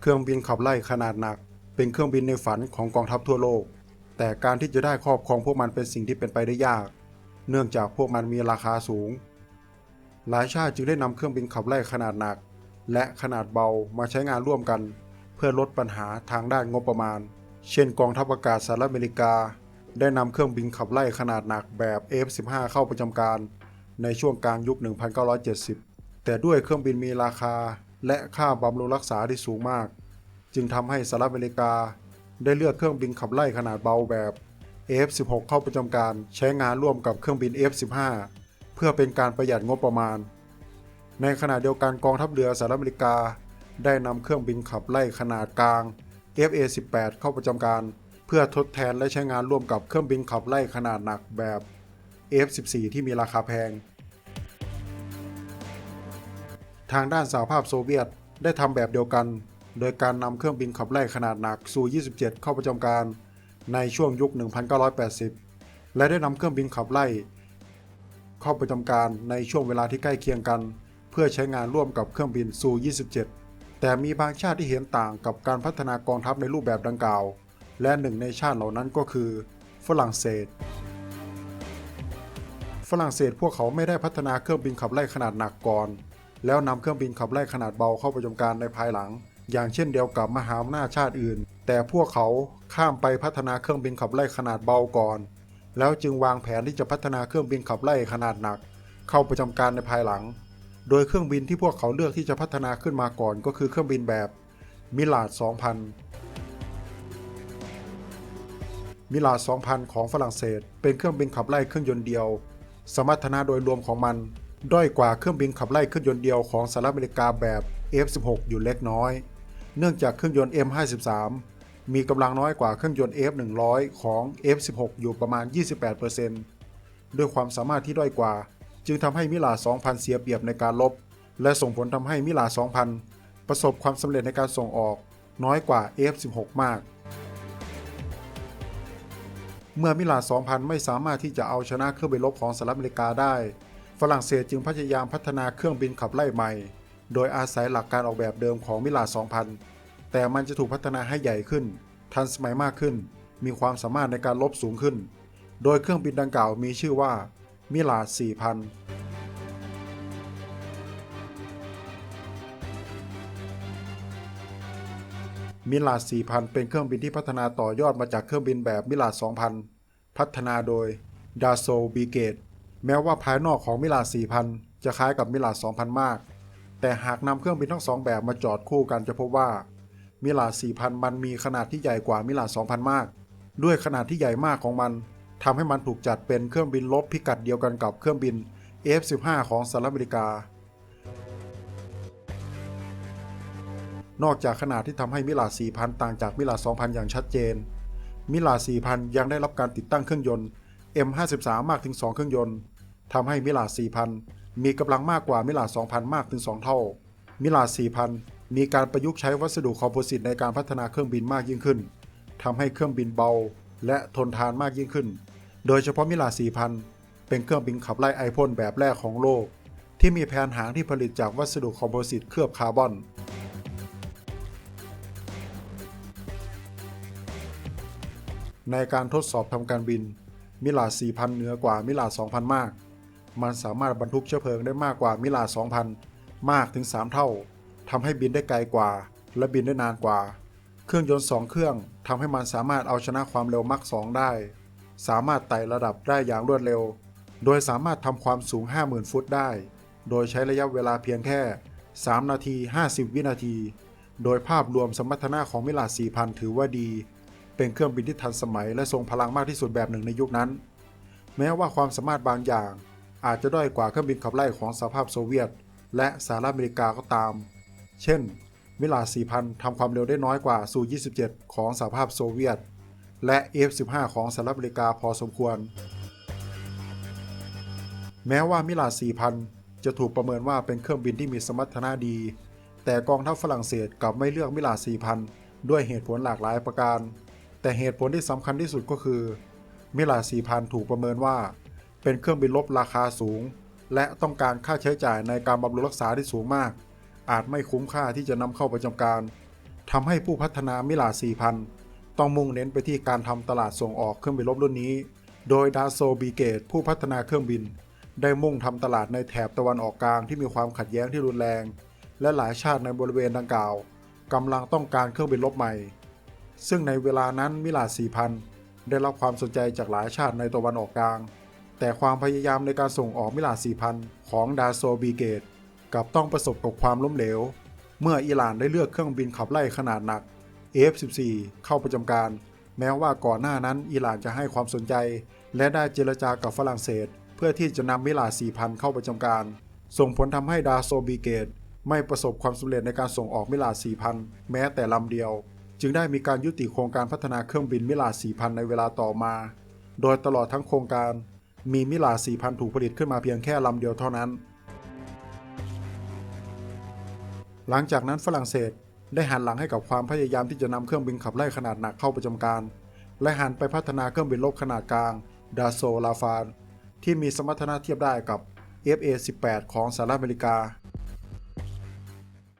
เครื่องบินขับไล่ขนาดหนัก เป็นเครื่องบินในฝันของกองทัพทั่วโลก แต่การที่จะได้ครอบครองพวกมันเป็นสิ่งที่เป็นไปได้ยาก เนื่องจากพวกมันมีราคาสูง หลายชาติจึงได้นำเครื่องบินขับไล่ขนาดหนัก และขนาดเบามาใช้งานร่วมกัน เพื่อลดปัญหาทางด้านงบประมาณ เช่น กองทัพอากาศสหรัฐอเมริกา ได้นำเครื่องบินขับไล่ขนาดหนักแบบ F-15 เข้าประจำการ ในช่วงกลางยุค 1970 แต่ด้วยเครื่องบินมีราคา และค่าบำรุงรักษาที่สูงมาก จึงทำให้สหรัฐอเมริกา ได้เลือกเครื่องบินขับไล่ขนาดเบาแบบ F-16 เข้าประจำการใช้งานร่วมกับเครื่องบิน F-15 เพื่อเป็นการประหยัดงบประมาณ ในขณะเดียวกันกองทัพเรือสหรัฐอเมริกา ได้นำเครื่องบินขับไล่ขนาดกลาง FA-18 เข้าประจำการ เพื่อทดแทนและใช้งานร่วมกับเครื่องบินขับไล่ขนาดหนักแบบ F-14 ที่มีราคาแพง ทางด้านสหภาพโซเวียตได้ทำแบบเดียวกัน โดยการนำเครื่องบินขับไล่ขนาดหนักซู 27 เข้าประจำการในช่วงยุค 1980 และได้นำเครื่องบินขับไล่ เข้าประจำการในช่วงเวลาที่ใกล้เคียงกัน เพื่อใช้งานร่วมกับเครื่องบินซู 27 แต่มีบางชาติที่เห็นต่างกับการพัฒนากองทัพในรูปแบบดังกล่าว และหนึ่งในชาติเหล่านั้นก็คือ ฝรั่งเศส ฝรั่งเศสพวกเขาไม่ได้พัฒนาเครื่องบินขับไล่ขนาดหนักก่อน แล้วนำเครื่องบินขับไล่ขนาดเบาเข้าประจำการในภายหลัง อย่างเช่นเดียวกับมหาอำนาจชาติอื่น แต่พวกเขาข้ามไปพัฒนาเครื่องบินขับไล่ขนาดเบาก่อน แล้วจึงวางแผนที่จะพัฒนาเครื่องบินขับไล่ขนาดหนัก เข้าประจำการในภายหลัง โดยเครื่องบินที่พวกเขาเลือกที่จะพัฒนาขึ้นมาก่อนก็คือเครื่องบินแบบมิลาด 2000 มิลาด 2000 ของฝรั่งเศส เป็นเครื่องบินขับไล่เครื่องยนต์เดียว สมรรถนะโดยรวมของมัน ด้อยกว่าเครื่องบินขับไล่เครื่องยนต์เดียวของสหรัฐอเมริกาแบบ F16 อยู่เล็กน้อย เนื่องจากเครื่องยนต์ M53 มีกำลังน้อยกว่าเครื่องยนต์ F100 ของ F16 อยู่ประมาณ 28%ด้วยความสามารถที่ด้อยกว่า จึงทำให้มิลา2000 เสียเปรียบในการลบ และส่งผลทำให้มิลา2000 ประสบความสำเร็จในการส่งออกน้อยกว่า F16 มาก เมื่อมิลา2000 ไม่สามารถที่จะเอาชนะเครื่องบินรบของสหรัฐอเมริกาได้ ฝรั่งเศสจึงพยายามพัฒนาเครื่องบินขับไล่ใหม่ โดยอาศัยหลักการออกแบบเดิมของมิลา2000 แต่มันจะถูกพัฒนาให้ใหญ่ขึ้น ทันสมัยมากขึ้น มีความสามารถในการลบสูงขึ้น โดยเครื่องบินดังกล่าวมีชื่อว่ามิลา4000มิลา4000 เป็นเครื่องบินที่พัฒนาต่อยอดมาจากเครื่องบินแบบมิลา2000 พัฒนาโดยดาโซบีเกต แม้ว่าภายนอกของมิลา4000 จะคล้ายกับมิลา2000 มาก แต่หากนำเครื่องบินทั้งสองแบบมาจอดคู่กันจะพบว่า มิลา4000 มันมีขนาดที่ใหญ่กว่ามิลา2000 มาก ด้วยขนาดที่ใหญ่มากของมันทำให้มันถูกจัดเป็นเครื่องบินลบพิกัดเดียวกันกับเครื่องบิน F-15 ของสหรัฐอเมริกา นอกจากขนาดที่ทำให้มิลา4000 ต่างจากมิลา2000 อย่างชัดเจน มิลา4000 ยังได้รับการติดตั้งเครื่องยนต์ M53 มากถึง 2 เครื่องยนต์ทำให้มิลา4000 มีกำลังมากกว่ามิลา2000 มากถึง 2 เท่า มิลา4000 มีการประยุกต์ใช้วัสดุคอมโพสิตในการพัฒนาเครื่องบินมากยิ่งขึ้นทำให้เครื่องบินเบา และทนทานมากยิ่งขึ้น โดยเฉพาะมิลา4000 เป็นเครื่องบินขับไล่ไอพ่นแบบแรกของโลก ที่มีแผนหางที่ผลิตจากวัสดุคอมโพสิตเคลือบคาร์บอนในการทดสอบทำการบิน มิลา4,000 เหนือกว่ามิลา2,000 มาก มันสามารถบรรทุกเชื้อเพลิงได้มากกว่ามิลา2,000 มากถึง 3 เท่าทำให้บินได้ไกลกว่า และบินได้นานกว่า เครื่องยนต์ 2 เครื่องทำให้มันสามารถเอาชนะความเร็วมัก2ได้ สามารถไต่ระดับได้อย่างรวดเร็ว โดยสามารถทำความสูง 50,000 ฟุตได้ โดยใช้ระยะเวลาเพียงแค่ 3 นาที 50 วินาที โดยภาพรวมสมรรถนะของมิลา4,000 ถือว่าดี เป็นเครื่องบินที่ทันสมัยและทรงพลังมากที่สุดแบบหนึ่งในยุคนั้น แม้ว่าความสามารถบางอย่าง อาจจะด้อยกว่าเครื่องบินขับไล่ของสหภาพโซเวียต และสหรัฐอเมริกาก็ตาม เช่น มิลาด4000ทำความเร็วได้น้อยกว่าซู27 ของสหภาพโซเวียต และ F-15 ของสหรัฐอเมริกาพอสมควร แม้ว่ามิลาด4000 จะถูกประเมินว่าเป็นเครื่องบินที่มีสมรรถนะดี แต่กองทัพฝรั่งเศสกลับไม่เลือกมิลาด4000 ด้วยเหตุผลหลากหลายประการ แต่เหตุผลที่สำคัญที่สุดก็คือ มิลาด4000ถูกประเมินว่า เป็นเครื่องบินรบราคาสูง และต้องการค่าใช้จ่ายในการบำรุงรักษาที่สูงมาก อาจไม่คุ้มค่าที่จะนำเข้าประจำการทำให้ผู้พัฒนามิลาด4,000ต้องมุ่งเน้นไปที่การทำตลาดส่งออกเครื่องบินรบรุ่นนี้ โดยดาโซบีเกตผู้พัฒนาเครื่องบิน ได้มุ่งทำตลาดในแถบตะวันออกกลางที่มีความขัดแย้งที่รุนแรง และหลายชาติในบริเวณดังกล่าวกำลังต้องการเครื่องบินรบใหม่ ซึ่งในเวลานั้นมิลาด4,000ได้รับความสนใจจากหลายชาติในตะวันออกกลาง แต่ความพยายามในการส่งออกมิลาด4,000ของดาโซบีเกตกับต้องประสบกับความล้มเหลว เมื่ออิหร่านได้เลือกเครื่องบินขับไล่ขนาดหนัก F-14 เข้าประจำการ แม้ว่าก่อนหน้านั้นอิหร่านจะให้ความสนใจ และได้เจรจากับฝรั่งเศส เพื่อที่จะนำมิลาด4,000 เข้าประจำการ ส่งผลทำให้ดาโซบีเกตไม่ประสบความสำเร็จในการส่งออกมิลาด4,000 แม้แต่ลำเดียว จึงได้มีการยุติโครงการพัฒนาเครื่องบินมิลาด4,000 ในเวลาต่อมา โดยตลอดทั้งโครงการมีมิลาด4,000 ถูกผลิตขึ้นมาเพียงแค่ลำเดียวเท่านั้น หลังจากนั้นฝรั่งเศสได้หันหลังให้กับความพยายามที่จะนำเครื่องบินขับไล่ขนาดหนักเข้าประจำการ และหันไปพัฒนาเครื่องบินรบขนาดกลางดาโซลาฟานที่มีสมรรถนะเทียบได้กับ FA-18 ของสหรัฐอเมริกา